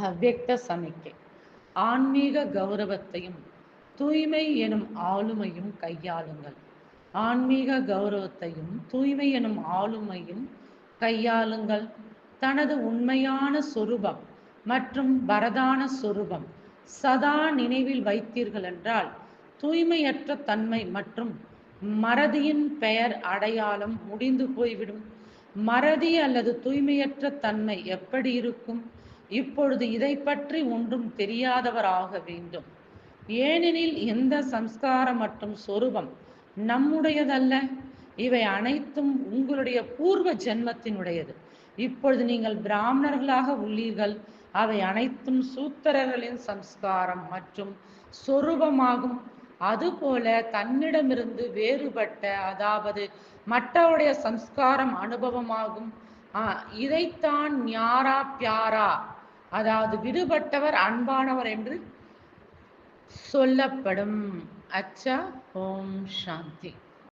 அவ்வக்த சமிக்கை. ஆன்மீக கௌரவத்தையும் தூய்மை எனும் ஆளுமையும் கையாளுங்கள். ஆன்மீக கௌரவத்தையும் தூய்மை எனும் ஆளுமையும் கையாளுங்கள். தனது உண்மையான சொரூபம் மற்றும் வரதான சொரூபம் சதா நினைவில் வைத்தீர்கள் என்றால் தூய்மையற்ற தன்மை மற்றும் மறதியின் பெயர் அடையாளம் முடிந்து போய்விடும். மறதி அல்லது தூய்மையற்ற தன்மை எப்படி இருக்கும்? இப்பொழுது இதை பற்றி ஒன்றும் தெரியாதவராக வேண்டும். ஏனெனில் எந்த சம்ஸ்காரம் மற்றும் சொரூபம் நம்முடையதல்ல. இவை அனைத்தும் உங்களுடைய பூர்வ ஜென்மத்தினுடையது. இப்பொழுது நீங்கள் பிராமணர்களாக உள்ளீர்கள். அவை அனைத்தும் சூத்திரர்களின் சம்ஸ்காரம் மற்றும் சொரூபமாகும். அதுபோல தன்னிடமிருந்து வேறுபட்ட அதாவது மற்றவருடைய சம்ஸ்காரம் அனுபவமாகும். இதைத்தான் ஞாரா பியாரா அதாவது விடுபட்டவர் அன்பானவர் என்று சொல்லப்படும். அச்சா ஓம் சாந்தி.